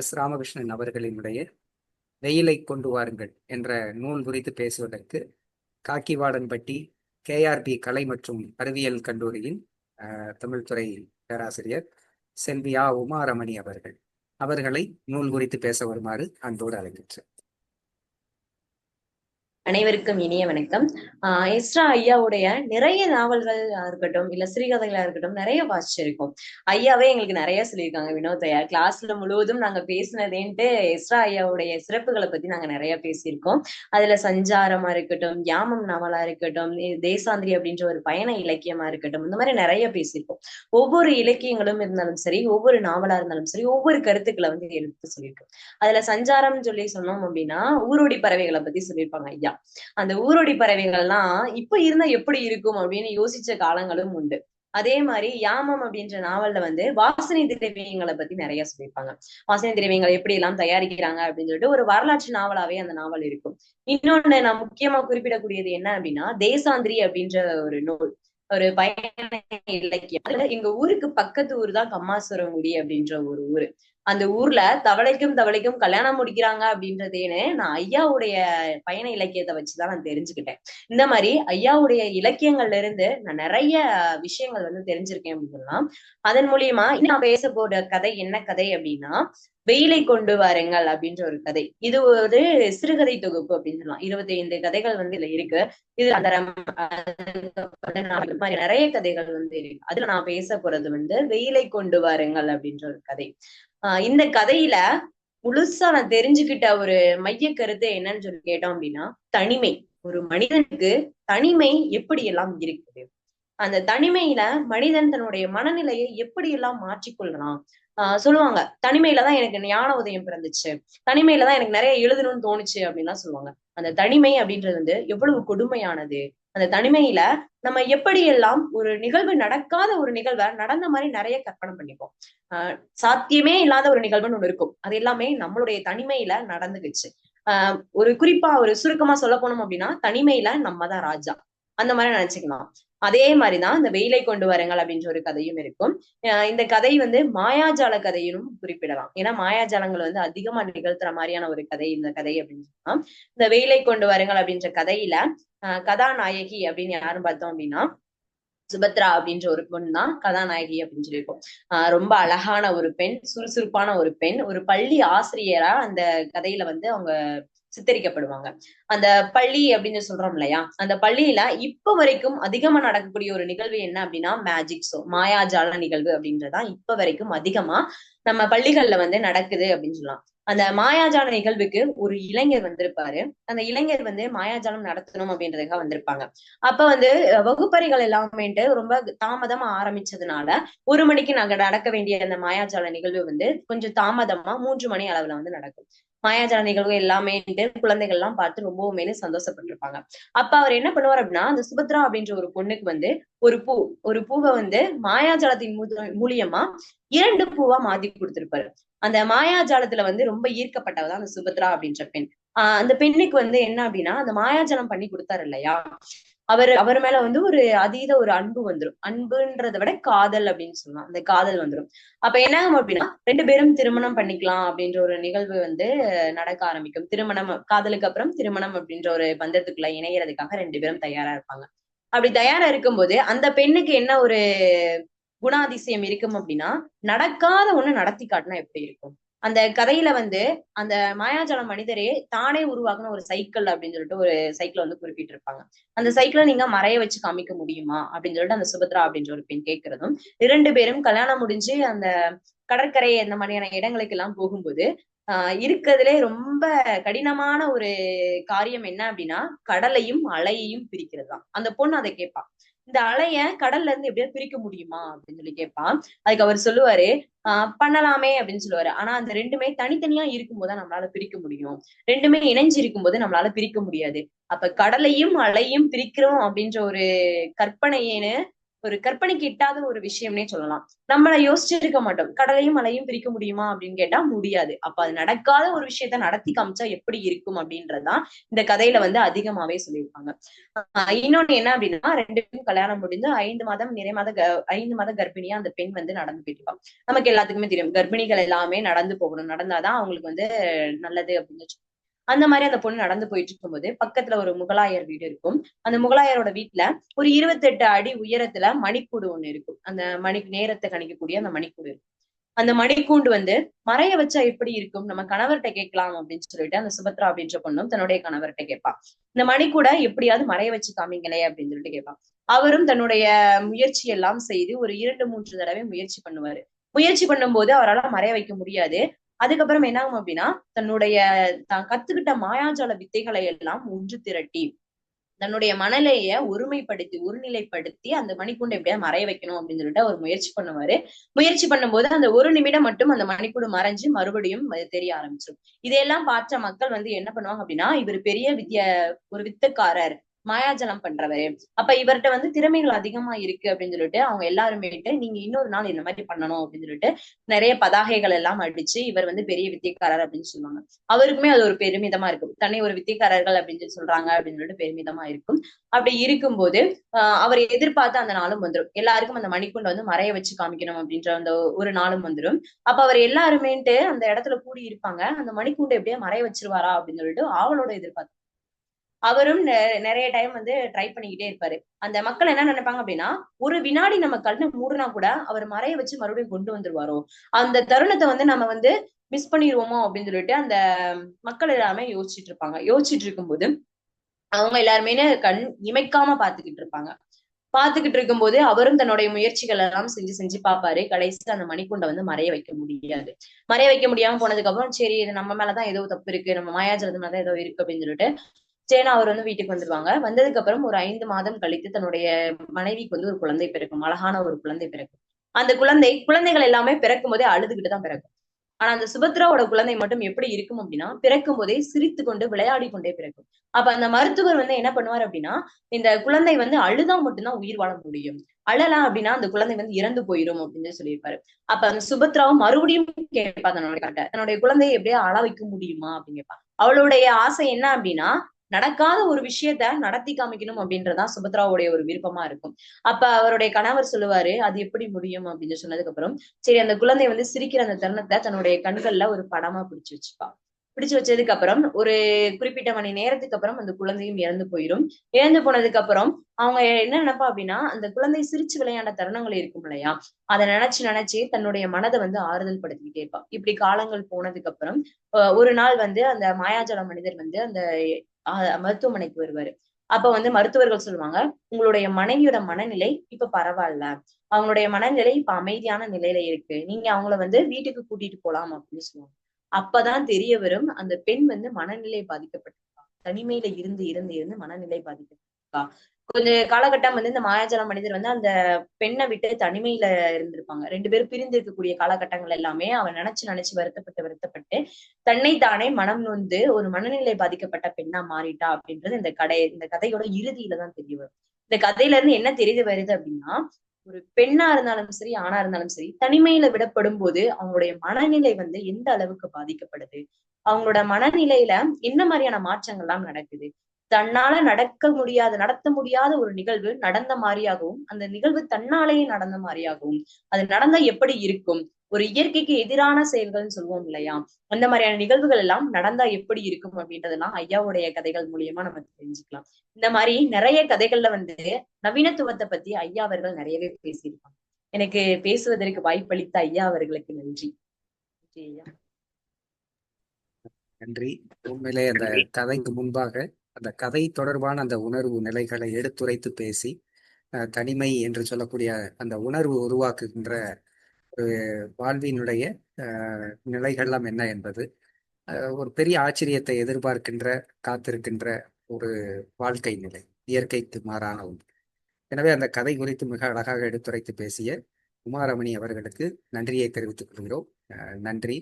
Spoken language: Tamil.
எஸ் ராமகிருஷ்ணன் அவர்களினுடைய வெயிலை கொண்டு வாருங்கள் என்ற நூல் குறித்து பேசுவதற்கு காக்கிவாடன்பட்டி கேஆர்பி கலை மற்றும் அறிவியல் கல்லூரியின் தமிழ்துறை பேராசிரியர் செல்வி ஆ உமாரமணி அவர்கள். அவர்களை நூல் குறித்து பேச வருமாறு அன்போடு அழைக்கின்றேன். அனைவருக்கும் இனிய வணக்கம். ஆஹ் எஸ்ரா ஐயாவுடைய நிறைய நாவல்கள் இருக்கட்டும் இல்ல சிறுகதைகளா இருக்கட்டும் நிறைய வாசிச்சிருக்கோம். ஐயாவே எங்களுக்கு நிறைய சொல்லியிருக்காங்க வினோத் ஐயா. கிளாஸ்ல முழுவதும் நாங்க பேசினதேன்ட்டு எஸ்ரா ஐயாவுடைய சிறப்புகளை பத்தி நாங்க நிறைய பேசியிருக்கோம். அதுல சஞ்சாரமா இருக்கட்டும் யாமம் நாவலா இருக்கட்டும் தேசாந்திரி அப்படின்ற ஒரு பயண இலக்கியமா இருக்கட்டும் இந்த மாதிரி நிறைய பேசியிருக்கோம். ஒவ்வொரு இலக்கியங்களும் இருந்தாலும் சரி ஒவ்வொரு நாவலா இருந்தாலும் சரி ஒவ்வொரு கருத்துக்களை வந்து எடுத்து சொல்லியிருக்கோம். அதுல சஞ்சாரம் சொல்லி சொன்னோம் அப்படின்னா ஊரோடி பறவைகளை பத்தி சொல்லியிருப்பாங்க ஐயா. அந்த ஊரோடி பறவைகள்லாம் இப்ப இருந்தா எப்படி இருக்கும் அப்படின்னு யோசிச்ச காலங்களும் உண்டு. அதே மாதிரி யாமம் அப்படின்ற நாவல்ல வந்து வாசனை திரவியங்களை பத்தி நிறைய சொல்லியிருப்பாங்க. வாசனை திரவியங்களை எப்படி எல்லாம் தயாரிக்கிறாங்க அப்படின்னு சொல்லிட்டு ஒரு வரலாற்று நாவலாவே அந்த நாவல் இருக்கும். இன்னொன்னு நான் முக்கியமா குறிப்பிடக்கூடியது என்ன அப்படின்னா தேசாந்திரி அப்படின்ற ஒரு நூல். ஒரு பயண இலக்கியம். எங்க ஊருக்கு பக்கத்து ஊர் தான் கம்மாசுரங்குடி அப்படின்ற ஒரு ஊரு. அந்த ஊர்ல தவளைக்கும் தவளைக்கும் கல்யாணம் முடிக்கிறாங்க அப்படின்றதேன்னு நான் ஐயாவுடைய பயண இலக்கியத்தை வச்சுதான் நான் தெரிஞ்சுக்கிட்டேன். இந்த மாதிரி ஐயாவுடைய இலக்கியங்கள்ல இருந்து நான் நிறைய விஷயங்கள் வந்து தெரிஞ்சிருக்கேன் அப்படின்னு சொல்லலாம். அதன் மூலியமா நான் பேச போற கதை என்ன கதை அப்படின்னா வெயிலை கொண்டு வாருங்கள் அப்படின்ற ஒரு கதை. இது ஒரு சிறுகதை தொகுப்பு அப்படின்னு சொல்லலாம். இருபத்தி ஐந்து கதைகள் வந்து இதுல இருக்கு. இது அந்த மாதிரி நிறைய கதைகள் வந்து இருக்கு. அதுல நான் பேச போறது வந்து வெயிலை கொண்டு வாருங்கள் அப்படின்ற ஒரு கதை. இந்த கதையில முழுசா நான் தெரிஞ்சுக்கிட்ட ஒரு மைய கருத்து என்னன்னு சொல்லி கேட்டோம் அப்படின்னா தனிமை. ஒரு மனிதனுக்கு தனிமை எப்படி எல்லாம் இருக்குது? அந்த தனிமையில மனிதன் தன்னுடைய மனநிலையை எப்படி எல்லாம் மாற்றிக்கொள்ளலாம் ஆஹ் சொல்லுவாங்க தனிமையில தான் எனக்கு ஞான உதயம் பிறந்துச்சு. தனிமையில தான் எனக்கு நிறைய எழுதணும்னு தோணுச்சு அப்படின்லாம் சொல்லுவாங்க. அந்த தனிமை அப்படின்றது வந்து எவ்வளவு கொடுமையானது. அந்த தனிமையில நம்ம எப்படி எல்லாம் ஒரு நிகழ்வு நடக்காத ஒரு நிகழ்வை நடந்த மாதிரி நிறைய கற்பனை பண்ணிப்போம். ஆஹ் சாத்தியமே இல்லாத ஒரு நிகழ்வுன்னு ஒண்ணு இருக்கும். அது எல்லாமே நம்மளுடைய தனிமையில நடந்துக்குச்சு ஆஹ் ஒரு குறிப்பா ஒரு சுருக்கமா சொல்ல போனோம் அப்படின்னா தனிமையில நம்ம தான் ராஜா. அந்த மாதிரி நினைச்சுக்கலாம். அதே மாதிரிதான் இந்த வெயிலை கொண்டு வரங்கள் அப்படின்ற ஒரு கதையும் இருக்கும். ஆஹ் இந்த கதை வந்து மாயாஜால கதையினும் குறிப்பிடலாம். ஏன்னா மாயாஜாலங்கள் வந்து அதிகமா நிகழ்த்துற மாதிரியான ஒரு கதை இந்த கதை அப்படின்னு சொல்லலாம் இந்த வெயிலை கொண்டு வரங்கள் அப்படின்ற கதையில ஆஹ் கதாநாயகி அப்படின்னு யாரும் பார்த்தோம் அப்படின்னா சுபத்ரா அப்படின்ற ஒரு பொண்ணு தான் கதாநாயகி அப்படின்னு சொல்லியிருக்கோம். ஆஹ் ரொம்ப அழகான ஒரு பெண் சுறுசுறுப்பான ஒரு பெண் ஒரு பள்ளி ஆசிரியரா அந்த கதையில வந்து அவங்க சித்தரிக்கப்படுவாங்க. அந்த பள்ளி அப்படின்னு சொல்றோம் இல்லையா? அந்த பள்ளியில இப்ப வரைக்கும் அதிகமா நடக்கக்கூடிய ஒரு நிகழ்வு என்ன அப்படின்னா மேஜிக் ஷோ மாயாஜால நிகழ்வு அப்படின்றதுதான் இப்ப வரைக்கும் அதிகமா நம்ம பள்ளிகள்ல வந்து நடக்குது அப்படின்னு சொல்லலாம். அந்த மாயாஜால நிகழ்வுக்கு ஒரு இளைஞர் வந்திருப்பாரு. அந்த இளைஞர் வந்து மாயாஜாலம் நடத்தணும் அப்படின்றதுக்காக வந்திருப்பாங்க. அப்ப வந்து வகுப்பறைகள் எல்லாமேட்டு ரொம்ப தாமதமா ஆரம்பிச்சதுனால ஒரு மணிக்கு நாங்க நடக்க வேண்டிய அந்த மாயாஜால நிகழ்வு வந்து கொஞ்சம் தாமதமா மூன்று மணி அளவுல வந்து நடக்கும். மாயாஜால நிகழ்வு எல்லாமே குழந்தைகள் எல்லாம் பார்த்து ரொம்பவுமே சந்தோஷப்பட்டிருப்பாங்க. அப்ப அவர் என்ன பண்ணுவார் அப்படின்னா அந்த சுபத்ரா அப்படின்ற ஒரு பொண்ணுக்கு வந்து ஒரு பூ ஒரு பூவை வந்து மாயாஜாலத்தின் மூலியமா இரண்டு பூவா மாத்தி கொடுத்திருப்பாரு. அந்த மாயாஜாலத்துல வந்து ரொம்ப ஈர்க்கப்பட்டவதான் அந்த சுபத்ரா அப்படின்ற பெண். ஆஹ் அந்த பெண்ணுக்கு வந்து என்ன அப்படின்னா அந்த மாயாஜாலம் பண்ணி கொடுத்தாரு இல்லையா? அவர் அவர் மேல வந்து ஒரு அதீத ஒரு அன்பு வந்துடும் அன்புன்றதை விட காதல் அப்படின்னு சொல்லலாம் அந்த காதல் வந்துடும் அப்ப என்ன ஆகும் அப்படின்னா ரெண்டு பேரும் திருமணம் பண்ணிக்கலாம் அப்படின்ற ஒரு நிகழ்வு வந்து நடக்க ஆரம்பிக்கும். திருமணம் காதலுக்கு அப்புறம் திருமணம் அப்படின்ற ஒரு பந்தத்துக்குள்ள இணையறதுக்காக ரெண்டு பேரும் தயாரா இருப்பாங்க. அப்படி தயாரா இருக்கும்போது அந்த பெண்ணுக்கு என்ன ஒரு குணாதிசயம் இருக்கும் அப்படின்னா நடக்காத ஒண்ணு நடத்தி காட்டினா எப்படி இருக்கும்? அந்த கதையில வந்து அந்த மாயாஜால மனிதரே தானே உருவாக்குன ஒரு சைக்கிள் அப்படின்னு சொல்லிட்டு ஒரு சைக்கிளை வந்து குறிப்பிட்டிருப்பாங்க. அந்த சைக்கிளை நீங்க மறைய வச்சு காமிக்க முடியுமா? அப்படின்னு சொல்லிட்டு அந்த சுபத்ரா அப்படின்ற ஒரு பெண் கேட்கிறதும் இரண்டு பேரும் கல்யாணம் முடிஞ்சு அந்த கடற்கரை அந்த மாதிரியான இடங்களுக்கு எல்லாம் போகும்போது ஆஹ் இருக்கிறதுலே ரொம்ப கடினமான ஒரு காரியம் என்ன அப்படின்னா கடலையும் அலையையும் பிரிக்கிறது தான் அந்த பொண்ணு அதை கேட்பான் இந்த அலைய கடல்ல இருந்து எப்படியாவது பிரிக்க முடியுமா? அப்படின்னு சொல்லி கேட்பான் அதுக்கு அவர் சொல்லுவாரு பண்ணலாமே அப்படின்னு சொல்லுவாரு. ஆனா அந்த ரெண்டுமே தனித்தனியா இருக்கும்போது தான் நம்மளால பிரிக்க முடியும். ரெண்டுமே இணைஞ்சு இருக்கும்போது நம்மளால பிரிக்க முடியாது. அப்ப கடலையும் அலையும் பிரிக்கிறோம் அப்படின்ற ஒரு கற்பனையேன்னு ஒரு கற்பனைக்கு இட்டாத ஒரு விஷயம்னே சொல்லலாம். நம்மள யோசிச்சிருக்க மாட்டோம். கடலையும் மலையும் பிரிக்க முடியுமா அப்படின்னு கேட்டா முடியாது. அப்ப அது நடக்காத ஒரு விஷயத்த நடத்தி காமிச்சா எப்படி இருக்கும் அப்படின்றதுதான் இந்த கதையில வந்து அதிகமாவே சொல்லியிருப்பாங்க. இன்னொன்னு என்ன அப்படின்னா ரெண்டு பேரும் கல்யாணம் முடிந்து ஐந்து மாதம் நிறை மாத க- ஐந்து மாத கர்ப்பிணியா அந்த பெண் வந்து நடந்து போயிருப்பாங்க நமக்கு எல்லாத்துக்குமே தெரியும். கர்ப்பிணிகள் எல்லாமே நடந்து போகணும். நடந்தாதான் அவங்களுக்கு வந்து நல்லது அப்படின்னு அந்த மாதிரி அந்த பொண்ணு நடந்து போயிட்டு இருக்கும்போது பக்கத்துல ஒரு முகலாயர் வீடு இருக்கும். அந்த முகலாயரோட வீட்டுல ஒரு இருபத்தெட்டு அடி உயரத்துல மணிக்கூடு ஒண்ணு இருக்கும். அந்த மணி நேரத்தை கணிக்கக்கூடிய அந்த மணிக்கூடு இருக்கும். அந்த மணிக்கூண்டு வந்து மறைய வச்சா எப்படி இருக்கும்? நம்ம கணவர்கிட்ட கேட்கலாம் அப்படின்னு சொல்லிட்டு அந்த சுபத்ரா அப்படின்ற பொண்ணும் தன்னுடைய கணவர்கிட்ட கேட்பா. இந்த மணிக்கூட எப்படியாவது மறைய வச்சு காமிங்களே அப்படின்னு சொல்லிட்டு கேட்பான் அவரும் தன்னுடைய முயற்சி எல்லாம் செய்து ஒரு இரண்டு மூன்று தடவை முயற்சி பண்ணுவாரு. முயற்சி பண்ணும்போது அவரால் மறைய வைக்க முடியாது. அதுக்கப்புறம் என்ன ஆகும் அப்படின்னா தன்னுடைய தான் கத்துக்கிட்ட மாயாஜால வித்தைகளை எல்லாம் ஒன்று திரட்டி தன்னுடைய மனநிலைய ஒருமைப்படுத்தி ஒருநிலைப்படுத்தி அந்த மணிக்கூண்டை எப்படியா மறைய வைக்கணும் அப்படின்னு சொல்லிட்டு அவர் முயற்சி பண்ணுவாரு. முயற்சி பண்ணும்போது அந்த ஒரு நிமிடம் மட்டும் அந்த மணிக்கூடு மறைஞ்சு மறுபடியும் தெரிய ஆரம்பிச்சிடும் இதையெல்லாம் பார்த்த மக்கள் வந்து என்ன பண்ணுவாங்க அப்படின்னா இவர் பெரிய வித்ய ஒரு வித்தக்காரர். மாயாஜலம் பண்றவரு. அப்ப இவர்கிட்ட வந்து திறமைகள் அதிகமா இருக்கு அப்படின்னு சொல்லிட்டு அவங்க எல்லாருமே நீங்க இன்னொரு நாள் இந்த மாதிரி பண்ணணும் அப்படின்னு சொல்லிட்டு நிறைய பதாகைகள் எல்லாம் அடிச்சு இவர் வந்து பெரிய வித்தியக்காரர் அப்படின்னு சொல்லுவாங்க. அவருக்குமே அது ஒரு பெருமிதமா இருக்கும். தன்னை ஒரு வித்தியக்காரர்கள் அப்படின்னு சொல்லி சொல்றாங்க அப்படின்னு சொல்லிட்டு பெருமிதமா இருக்கும். அப்படி இருக்கும்போது ஆஹ் அவர் எதிர்பார்த்து அந்த நாளும் வந்துடும் எல்லாருக்கும் அந்த மணிக்குண்டை வந்து மறைய வச்சு காமிக்கணும் அப்படின்ற அந்த ஒரு நாளும் வந்துடும் அப்ப அவர் எல்லாருமேட்டு அந்த இடத்துல கூடி இருப்பாங்க அந்த மணிக்குண்டை எப்படியே மறைய வச்சிருவாரா அப்படின்னு சொல்லிட்டு ஆவலோட எதிர்பார்த்து அவரும் நெ- நிறைய டைம் வந்து ட்ரை பண்ணிக்கிட்டே இருப்பாரு. அந்த மக்கள் என்ன நினைப்பாங்க அப்படின்னா ஒரு வினாடி நம்ம கண்ணை மூடுனா கூட அவர் மறைய வச்சு மறுபடியும் கொண்டு வந்துருவாரோ? அந்த தருணத்தை வந்து நம்ம வந்து மிஸ் பண்ணிடுவோமோ அப்படின்னு சொல்லிட்டு அந்த மக்கள் எல்லாமே யோசிச்சுட்டு இருப்பாங்க. யோசிச்சுட்டு இருக்கும்போது அவங்க எல்லாருமே கண் இமைக்காம பாத்துக்கிட்டு இருப்பாங்க. பாத்துக்கிட்டு இருக்கும்போது அவரும் தன்னுடைய முயற்சிகள் எல்லாம் செஞ்சு செஞ்சு பார்ப்பாரு. கடைசியில அந்த மணிக்குண்டை வந்து மறைய வைக்க முடியாது. மறைய வைக்க முடியாம போனதுக்கு அப்புறம் சரி இது நம்ம மேலதான் ஏதோ தப்பு இருக்கு. நம்ம மாயாஜலத்து மேலதான் ஏதோ இருக்கு அப்படின்னு சொல்லிட்டு சேனா அவர் வந்து வீட்டுக்கு வந்துருவாங்க. வந்ததுக்கு அப்புறம் ஒரு ஐந்து மாதம் கழித்து தன்னுடைய மனைவிக்கு வந்து ஒரு குழந்தை பிறக்கும். அழகான ஒரு குழந்தை பிறக்கும். அந்த குழந்தை குழந்தைகள் எல்லாமே பிறக்கும் போதே அழுதுகிட்டு தான் பிறக்கும். ஆனா அந்த சுபத்ராவோட குழந்தை மட்டும் எப்படி இருக்கும் அப்படின்னா பிறக்கும் போதே சிரித்து கொண்டு விளையாடி கொண்டே பிறக்கும். அப்ப அந்த மருத்துவர் வந்து என்ன பண்ணுவார் அப்படின்னா இந்த குழந்தை வந்து அழுதா மட்டும்தான் உயிர் வாழ முடியும். அழலாம் அப்படின்னா அந்த குழந்தை வந்து இறந்து போயிரும் அப்படின்னு சொல்லியிருப்பாரு. அப்ப அந்த சுபத்ராவும் மறுபடியும் கேட்பா தன்னுடைய கட்ட தன்னுடைய குழந்தையை எப்படியா அழ வைக்க முடியுமா? அப்படின்னு கேட்பா அவளுடைய ஆசை என்ன அப்படின்னா நடக்காத ஒரு விஷயத்த நடத்தி காமிக்கணும் அப்படின்றதான் சுபத்ராவுடைய ஒரு விருப்பமா இருக்கும். அப்ப அவருடைய கணவர் சொல்லுவாரு அது எப்படி முடியும்? அப்படின்னு சொன்னதுக்கு அப்புறம் சரி அந்த குழந்தை வந்து சிரிக்கிற அந்த தருணத்தை தன்னுடைய கண்கள்ல ஒரு படமா பிடிச்சு வச்சுப்பா. பிடிச்சு வச்சதுக்கு அப்புறம் ஒரு குறிப்பிட்ட மணி நேரத்துக்கு அப்புறம் அந்த குழந்தையும் இறந்து போயிடும். இறந்து போனதுக்கு அப்புறம் அவங்க என்ன நினைப்பா அப்படின்னா அந்த குழந்தை சிரிச்சு விளையாண்ட தருணங்கள் இருக்கும் இல்லையா? அதை நினைச்சு நினைச்சு தன்னுடைய மனதை வந்து ஆறுதல் படுத்திக்கிட்டே இருப்பான் இப்படி காலங்கள் போனதுக்கு அப்புறம் ஒரு நாள் வந்து அந்த மாயாஜல மனிதர் வந்து அந்த மருத்துவமனைக்கு வருவாரு. அப்ப வந்து மருத்துவர்கள் சொல்லுவாங்க உங்களுடைய மனைவியோட மனநிலை இப்ப பரவாயில்ல. அவங்களுடைய மனநிலை இப்ப அமைதியான நிலையில இருக்கு. நீங்க அவங்கள வந்து வீட்டுக்கு கூட்டிட்டு போலாம் அப்படின்னு சொல்லுவாங்க. அப்பதான் தெரிய வரும் அந்த பெண் வந்து மனநிலை பாதிக்கப்பட்டிருப்பாங்க தனிமையில இருந்து இருந்து இருந்து மனநிலை பாதிக்கப்பட்டிருக்கா கொஞ்ச காலகட்டம் வந்து இந்த மாயாஜால மனிதர் வந்து அந்த பெண்ணை விட்டு தனிமையில இருந்திருப்பாங்க. ரெண்டு பேரும் பிரிந்து இருக்கக்கூடிய காலகட்டங்கள் எல்லாமே அவன் நினைச்சு நினைச்சு வருத்தப்பட்டு வருத்தப்பட்டு தன்னை தானே மனம் நொந்து ஒரு மனநிலை பாதிக்கப்பட்ட பெண்ணா மாறிட்டா அப்படின்றது இந்த கடை இந்த கதையோட இறுதியில தான் தெரிய வரும். இந்த கதையில இருந்து என்ன தெரிய வருது அப்படின்னா ஒரு பெண்ணா இருந்தாலும் சரி ஆணா இருந்தாலும் சரி தனிமையில விடப்படும் போது அவங்களுடைய மனநிலை வந்து எந்த அளவுக்கு பாதிக்கப்படுது? அவங்களோட மனநிலையில என்ன மாதிரியான மாற்றங்கள்லாம் நடக்குது? தன்னால நடக்க முடியாத நடத்த முடியாத ஒரு நிகழ்வு நடந்த மாதிரியாகவும் அந்த நிகழ்வு தன்னாலேயே நடந்த மாதிரியாகவும் அது நடந்தா எப்படி இருக்கும்? ஒரு இயற்கைக்கு எதிரான செயல்கள்னு சொல்லுவோம் இல்லையா? அந்த மாதிரியான நிகழ்வுகள் எல்லாம் நடந்தா எப்படி இருக்கும் அப்படின்றதெல்லாம் ஐயாவுடைய கதைகள் மூலியமா நம்ம தெரிஞ்சுக்கலாம். இந்த மாதிரி நிறைய கதைகள்ல வந்து நவீனத்துவத்தை பத்தி ஐயா அவர்கள் நிறையவே பேசியிருப்பாங்க எனக்கு பேசுவதற்கு வாய்ப்பளித்த ஐயா அவர்களுக்கு நன்றி. நன்றி உண்மையிலே அந்த கதைக்கு முன்பாக அந்த கதை தொடர்பான அந்த உணர்வு நிலைகளை எடுத்துரைத்து பேசி அஹ், தனிமை என்று சொல்லக்கூடிய அந்த உணர்வு உருவாக்குகின்ற ஒரு வாழ்வினுடைய நிலைகள்லாம் என்ன என்பது ஒரு பெரிய ஆச்சரியத்தை எதிர்பார்க்கின்ற காத்திருக்கின்ற ஒரு வாழ்க்கை நிலை இயற்கைக்கு மாறான ஒன்று. எனவே அந்த கதை குறித்து மிக அழகாக எடுத்துரைத்து பேசிய உமாரமணி அவர்களுக்கு நன்றியை தெரிவித்துக் கொள்கிறோம். நன்றி.